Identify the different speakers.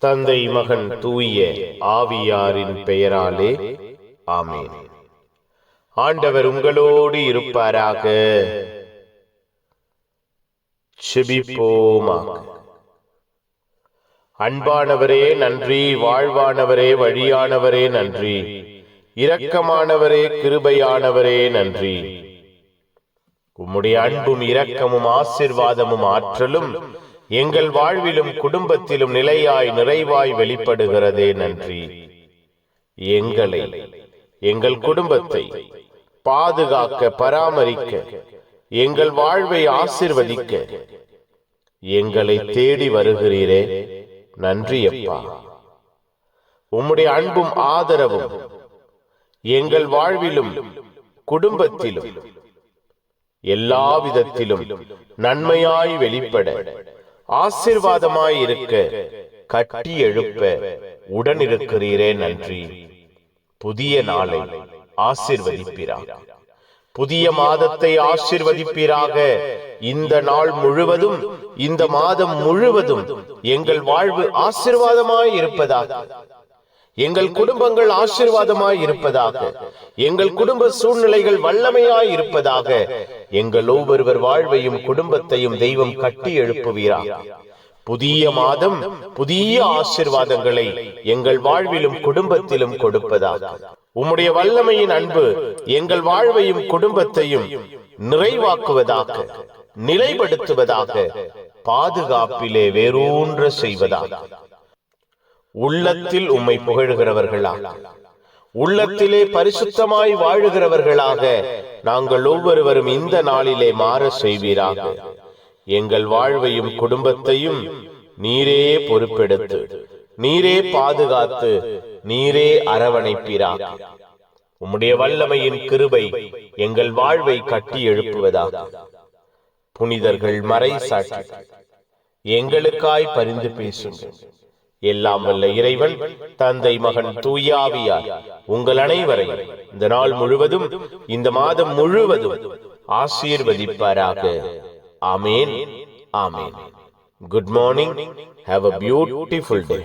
Speaker 1: தந்தை மகன் தூய ஆவியாரின் பெயராலே ஆமேன். ஆண்டவர் உங்களோடு இருப்பாராக. செபிப்போமாக. அன்பானவரே நன்றி. வாழ்வானவரே வழியானவரே நன்றி. இரக்கமானவரே கிருபையானவரே நன்றி. உம்முடைய அன்பும் இரக்கமும் ஆசிர்வாதமும் ஆற்றலும் எங்கள் வாழ்விலும் குடும்பத்திலும் நிலையாய் நிறைவாய் வெளிப்படுகிறதே நன்றி. எங்களை எங்கள் குடும்பத்தை பாதுகாக்க பராமரிக்க எங்கள் வாழ்வை ஆசிர்வதிக்க எங்களை தேடி வருகிறீரே. நன்றி அப்பா. உம்முடைய அன்பும் ஆதரவும் எங்கள் வாழ்விலும் குடும்பத்திலும் எல்லா விதத்திலும் நன்மையாய் வெளிப்பட. ஆசிர்வாதமாய் இருக்க கட்டி எழுப்ப உடன் இருக்கிறீரே நன்றி. புதிய நாளை ஆசிர்வதிப்பீராக. புதிய மாதத்தை ஆசிர்வதிப்பீராக. இந்த நாள் முழுவதும் இந்த மாதம் முழுவதும் எங்கள் வாழ்வு ஆசிர்வாதமாய் இருப்பதாக. எங்கள் குடும்பங்கள் ஆசீர்வாதமாய் இருப்பதாக எங்கள் குடும்ப சூழ்நிலைகள் வல்லமையாய் இருப்பதாக எங்கள் ஒவ்வொருவர் வாழ்வையும் குடும்பத்தையும் தெய்வம் கட்டி எழுப்புவீரார் புதிய மாதம் புதிய ஆசிர்வாதங்களை எங்கள் வாழ்விலும் குடும்பத்திலும் கொடுப்பதாக. உம்முடைய வல்லமையின் அன்பு எங்கள் வாழ்வையும் குடும்பத்தையும் நிறைவாக்குவதாக நிலைப்படுத்துவதாக பாதுகாப்பிலே வேரூன்ற செய்வதாக. உள்ளத்தில் உம்மை புகழுகிறவர்களாக. உள்ளத்திலே பரிசுத்தமாய் வாழுகிறவர்களாக நாங்கள் ஒவ்வொருவரும் இந்த நாளிலே மாற செய்வீராக. எங்கள் வாழ்வையும் குடும்பத்தையும் நீரே பொறுப்பெடுத்து நீரே பாதுகாத்து நீரே அரவணைப்பீராக. உம்முடைய வல்லமையின் கிருபை எங்கள் வாழ்வை கட்டி எழுப்புவதாக. புனிதர்கள் மறை சாட்சி எங்களுக்காய் பரிந்து பேசுங்கள். எல்லாம் வல்ல இறைவன் தந்தை மகன் தூயாவியார். உங்கள் அனைவரையும் இந்த நாள் முழுவதும் இந்த மாதம் முழுவதும் ஆசீர்வதிப்பாராக. ஆமேன். ஆமேன். Good morning have a beautiful day